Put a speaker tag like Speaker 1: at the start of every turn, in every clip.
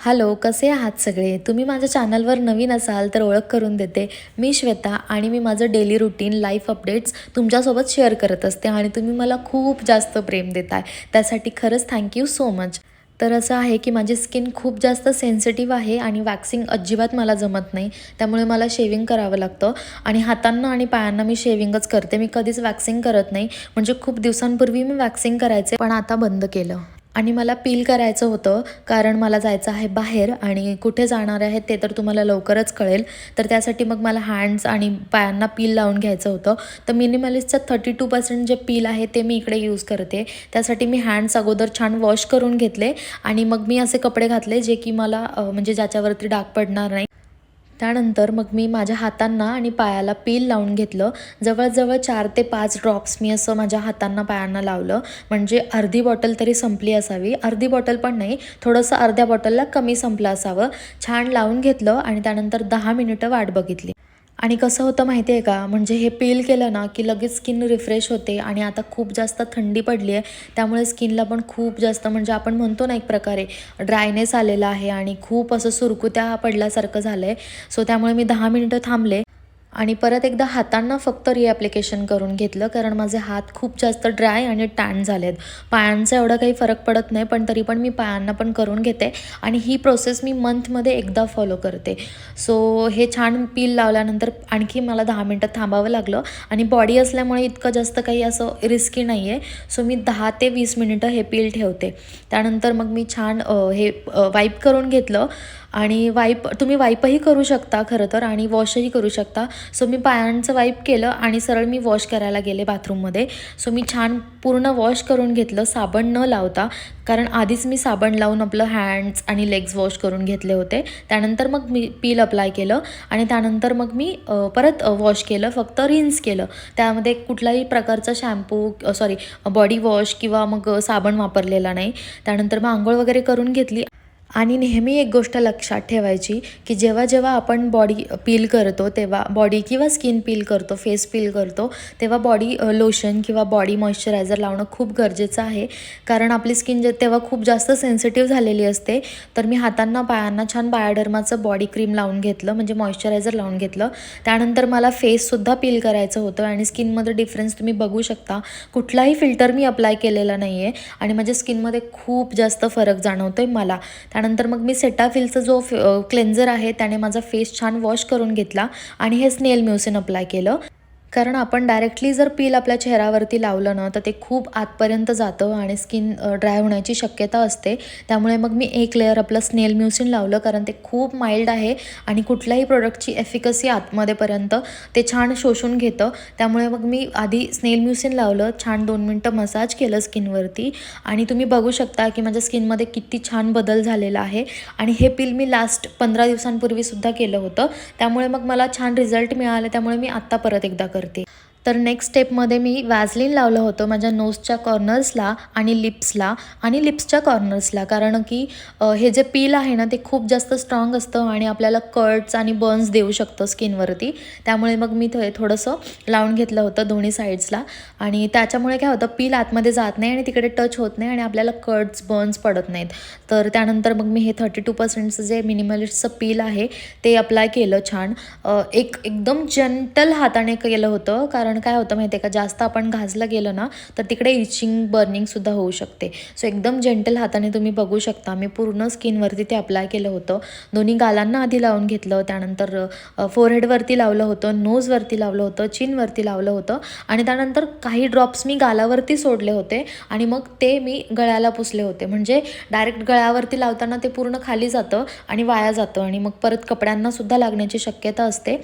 Speaker 1: Hello कसे आहात सगळे? तुम्ही माझ्या चॅनलवर नवीन असाल तर ओळख करून देते. मी श्वेता आणि मी माझं डेली रुटीन लाईफ अपडेट्स तुमच्यासोबत शेअर करत असते आणि तुम्ही मला खूप जास्त प्रेम देताय. त्यासाठी खरंच थँक्यू सो मच तर असं आहे की माझी स्किन खूप जास्त सेन्सिटिव्ह आहे आणि वॅक्सिंग अजिबात मला जमत नाही. त्यामुळे मला शेविंग करावं लागतं. आणि हातांना आणि पायांना मी शेविंगच करते. मी कधीच वॅक्सिंग करत नाही. म्हणजे खूप दिवसांपूर्वी मी वॅक्सिंग करायचे पण आता बंद केलं. आणि मला पील करायचं होतं कारण मला जायचं आहे बाहेर आणि कुठे जाणार आहे ते तर तुम्हाला लवकरच कळेल. तर त्यासाठी मग मला हँड्स आणि पायांना पील लावून घ्यायचं होतं. तर मिनिमलिस्टचं थर्टी टू पर्सेंट जे पील आहे ते मी इकडे यूज करते. त्यासाठी मी हँड्स अगोदर छान वॉश करून घेतले आणि मग मी असे कपडे घातले जे की मला म्हणजे ज्याच्यावरती डाग पडणार नाही. त्यानंतर मग मी माझ्या हातांना आणि पायाला पील लावून घेतलं. जवळजवळ चार ते पाच ड्रॉप्स मी असं माझ्या हातांना पायांना लावलं. म्हणजे अर्धी बॉटल तरी संपली असावी. अर्धी बॉटल पण नाही थोडंसं अर्ध्या बॉटलला कमी संपलं असावं. छान लावून घेतलं आणि त्यानंतर दहा मिनिटं वाट बघितली. आणि कसं होतं माहिती आहे का? म्हणजे हे पील केलं ना की लगेच स्किन रिफ्रेश होते आणि आता खूप जास्त थंडी पडली आहे. त्यामुळे स्किनला पण खूप जास्त म्हणजे आपण म्हणतो ना एक प्रकारे ड्रायनेस आलेला आहे आणि खूप असं सुरकुत्या पडल्यासारखं झालं आहे सो त्यामुळे मी दहा मिनिटं थांबले. आणि परत एकदा हातांना फक्त रिॲप्लिकेशन करून घेतलं कारण माझे हात खूप जास्त ड्राय आणि टॅन झालेत. पायांचा एवढा काही फरक पडत नाही पण तरी पण मी पायांना पण करून घेते आणि ही प्रोसेस मी मंथमध्ये एकदा फॉलो करते. सो हे छान पील लावल्यानंतर आणखी मला दहा मिनटं थांबावं लागलं आणि बॉडी असल्यामुळे इतकं जास्त काही असं रिस्की नाही आहे सो मी दहा ते वीस मिनिटं हे पील ठेवते. त्यानंतर मग मी छान हे वाईप करून घेतलं आणि वाईप तुम्ही वाईपही करू शकता खरं तर आणि वॉशही करू शकता. सो मी पायांचं वाईप केलं आणि सरळ मी वॉश करायला गेले बाथरूममध्ये सो मी छान पूर्ण वॉश करून घेतलं साबण न लावता. कारण आधीच मी साबण लावून आपलं हँड्स आणि लेग्स वॉश करून घेतले होते. त्यानंतर मग मी पील अप्लाय केलं आणि त्यानंतर मग मी परत वॉश केलं फक्त रिन्स केलं. त्यामध्ये कुठलाही प्रकारचा शॅम्पू सॉरी बॉडी वॉश किंवा मग साबण वापरलेला नाही. त्यानंतर मग आंघोळ वगैरे करून घेतली. आणि नेहमी एक गोष्ट लक्षात ठेवायची की जेव्हा जेव्हा आपण बॉडी पील करतो तेव्हा बॉडी किंवा स्किन पील करतो फेस पील करतो तेव्हा बॉडी लोशन किंवा बॉडी मॉइश्चरायझर लावणं खूप गरजेचं आहे. कारण आपली स्किन जे तेव्हा खूप जास्त सेन्सिटिव्ह झालेली असते. तर मी हातांना पायांना छान बायोडर्माचं बॉडी क्रीम लावून घेतलं म्हणजे मॉइश्चरायझर लावून घेतलं. त्यानंतर मला फेससुद्धा पील करायचं होतं आणि स्किनमध्ये डिफरन्स तुम्ही बघू शकता. कुठलाही फिल्टर मी अप्लाय केलेला नाही आहे आणि माझ्या स्किनमध्ये खूप जास्त फरक जाणवतो आहे मला. त्यानंतर मग मी सेटाफिलचा जो क्लेन्झर आहे त्याने माझा फेस छान वॉश करून घेतला आणि हे स्नेल म्युसिन अप्लाय केलं. कारण आपण डायरेक्टली जर पील आपल्या चेहऱ्यावरती लावलं ना तर ते खूप आतपर्यंत जातं आणि स्किन ड्राय होण्याची शक्यता असते. त्यामुळे मग मी एक लेअर आपलं स्नेल म्युसिन लावलं कारण ते खूप माइल्ड आहे आणि कुठल्याही प्रोडक्टची एफिकसी आतमध्येपर्यंत ते छान शोषून घेतं. त्यामुळे मग मी आधी स्नेल म्युसिन लावलं छान दोन मिनटं मसाज केलं स्किनवरती आणि तुम्ही बघू शकता की माझ्या स्किनमध्ये किती छान बदल झालेला आहे. आणि हे पील मी लास्ट पंधरा दिवसांपूर्वीसुद्धा केलं होतं. त्यामुळे मग मला छान रिझल्ट मिळाले. त्यामुळे मी आत्ता परत एकदा करते. तर नेक्स्ट स्टेपमध्ये मी वॅझलिन लावलं होतं माझ्या नोजच्या कॉर्नर्सला आणि लिप्सला आणि लिप्सच्या कॉर्नर्सला कारण की हे जे पील आहे ना ते खूप जास्त स्ट्रॉंग असतं आणि आपल्याला कट्स आणि बर्न्स देऊ शकतं स्किनवरती त्यामुळे मग मी ते थोडंसं लावून घेतलं होतं दोन्ही साईड्सला आणि त्याच्यामुळे काय होतं पील आतमध्ये जात नाही आणि तिकडे टच होत नाही आणि आपल्याला कट्स बर्न्स पडत नाहीत. तर त्यानंतर मग मी हे थर्टी टू पर्सेंटचं जे मिनिमलिस्टचं पील आहे ते अप्लाय केलं छान. एक एकदम जंटल हाताने केलं होतं. कारण काय होतं माहिती आहे का? जास्त आपण घासलं गेलं ना तर तिकडे इचिंग बर्निंगसुद्धा होऊ शकते. सो एकदम जेंटल हाताने तुम्ही बघू शकता. मी पूर्ण स्किनवरती ते अप्लाय केलं होतं. दोन्ही गालांना आधी लावून घेतलं त्यानंतर फोरहेडवरती लावलं होतं नोजवरती लावलं होतं चिनवरती लावलं होतं आणि त्यानंतर काही ड्रॉप्स मी गालावरती सोडले होते आणि मग ते मी गळ्याला पुसले होते. म्हणजे डायरेक्ट गळ्यावरती लावताना ते पूर्ण खाली जातं आणि वाया जातं आणि मग परत कपड्यांनासुद्धा लागण्याची शक्यता असते.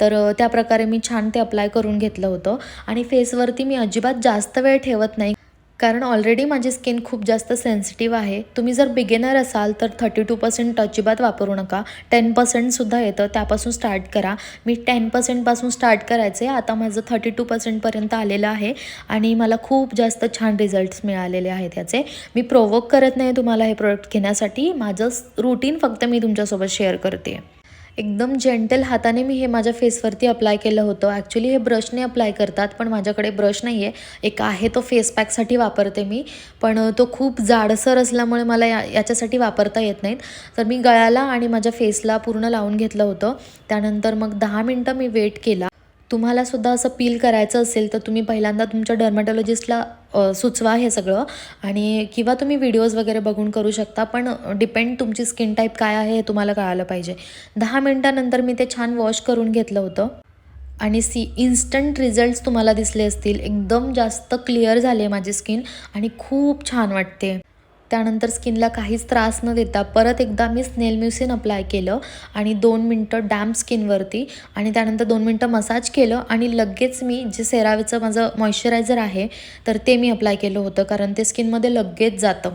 Speaker 1: तर त्या प्रकारे मी छान ते अप्लाय करून घेतलं होतं. आणि फेसवरती मी अजिबात जास्त वेळ ठेवत नाही. कारण ऑलरेडी माझी स्किन खूप जास्त सेन्सिटिव्ह आहे. तुम्ही जर बिगिनर असाल तर थर्टी टू पर्सेंट अजिबात वापरू नका. टेन पर्सेंटसुद्धा येतं. त्यापासून स्टार्ट करा. मी टेन पर्सेंटपासून स्टार्ट करायचे. आता माझं थर्टी टू पर्सेंटपर्यंत आलेलं आहे. आणि मला खूप जास्त छान रिझल्ट्स मिळालेले आहेत त्याचे मी प्रोवोक करत नाही तुम्हाला हे प्रोडक्ट घेण्यासाठी. माझं रुटीन फक्त मी तुमच्यासोबत शेअर करते. एकदम जेंटल हाताने मी हे माझ्या फेसवरती अप्लाय केलं होतं. ॲक्च्युली हे ब्रशने अप्लाय करतात पण माझ्याकडे ब्रश नाही आहे एक आहे तो फेस पॅकसाठी वापरते मी. पण तो खूप जाडसर असल्यामुळे मला या याच्यासाठी वापरता येत नाहीत. तर मी गळ्याला आणि माझ्या फेसला पूर्ण लावून घेतलं होतं. त्यानंतर मग दहा मिनटं मी वेट केला. तुम्हाला सुद्धा असं पील करायचं असेल तर तुम्ही पहिल्यांदा तुमच्या डर्मॅटॉलॉजिस्टला सुचवा हे सगळं. आणि किंवा तुम्ही व्हिडिओज वगैरे बघून करू शकता पण डिपेंड तुमची स्किन टाईप काय आहे हे तुम्हाला कळालं पाहिजे. दहा मिनटानंतर मी ते छान वॉश करून घेतलं होतं. आणि सी इन्स्टंट रिझल्ट्स तुम्हाला दिसले असतील. एकदम जास्त क्लिअर झाले माझी स्किन आणि खूप छान वाटते. त्यानंतर स्किनला काहीच त्रास न देता परत एकदा मी स्नेल म्युसिन अप्लाय केलं आणि दोन मिनटं डॅम्प स्किनवरती आणि त्यानंतर दोन मिनटं मसाज केलं आणि लगेच मी जे सेरावेचं माझं मॉइश्चरायझर आहे तर ते मी अप्लाय केलं होतं कारण ते स्किनमध्ये लगेच जातं.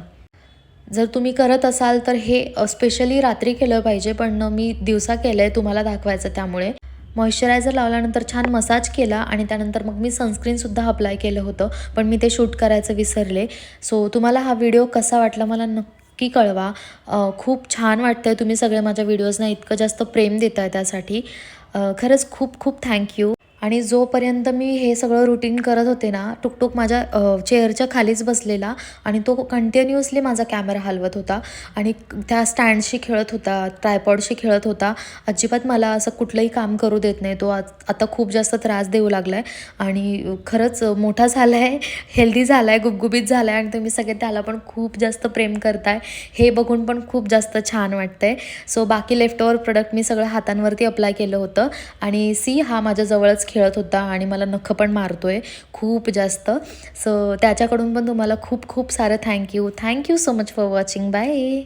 Speaker 1: जर तुम्ही करत असाल तर हे स्पेशली रात्री केलं पाहिजे पण मी दिवसा केलं आहे तुम्हाला दाखवायचं त्यामुळे. मॉइश्चरायझर लावल्यानंतर छान मसाज केला आणि त्यानंतर मग मी सनस्क्रीनसुद्धा अप्लाय केलं होतं पण मी ते शूट करायचं विसरले. सो तुम्हाला हा व्हिडिओ कसा वाटला मला नक्की कळवा. खूप छान वाटतं आहे तुम्ही सगळे माझ्या व्हिडिओजना इतकं जास्त प्रेम देत आहे त्यासाठी खरंच खूप खूप थँक्यू आणि जोपर्यंत मी हे सगळं रुटीन करत होते ना टुकटुक माझ्या चेअरच्या खालीच बसलेला आणि तो कंटिन्युअसली माझा कॅमेरा हलवत होता आणि त्या स्टँडशी खेळत होता ट्रायपॉडशी खेळत होता अजिबात मला असं कुठलंही काम करू देत नाही. तो आता खूप जास्त त्रास देऊ लागला आहे आणि खरंच मोठा झाला आहे हेल्दी झाला आहे गुबगुबीत झाला आहे आणि तुम्ही सगळे त्याला पण खूप जास्त प्रेम करताय. हे बघून पण खूप जास्त छान वाटतंय. सो बाकी लेफ्ट ओवर प्रोडक्ट मी सगळं हातांवरती अप्लाय केलं होतं आणि सी हा माझ्याजवळच खेळत होता आणि मला नख पण मारतोय खूप जास्त. सो त्याच्याकडून पण तुम्हाला खूप खूप सारं thank you thank you so much for watching bye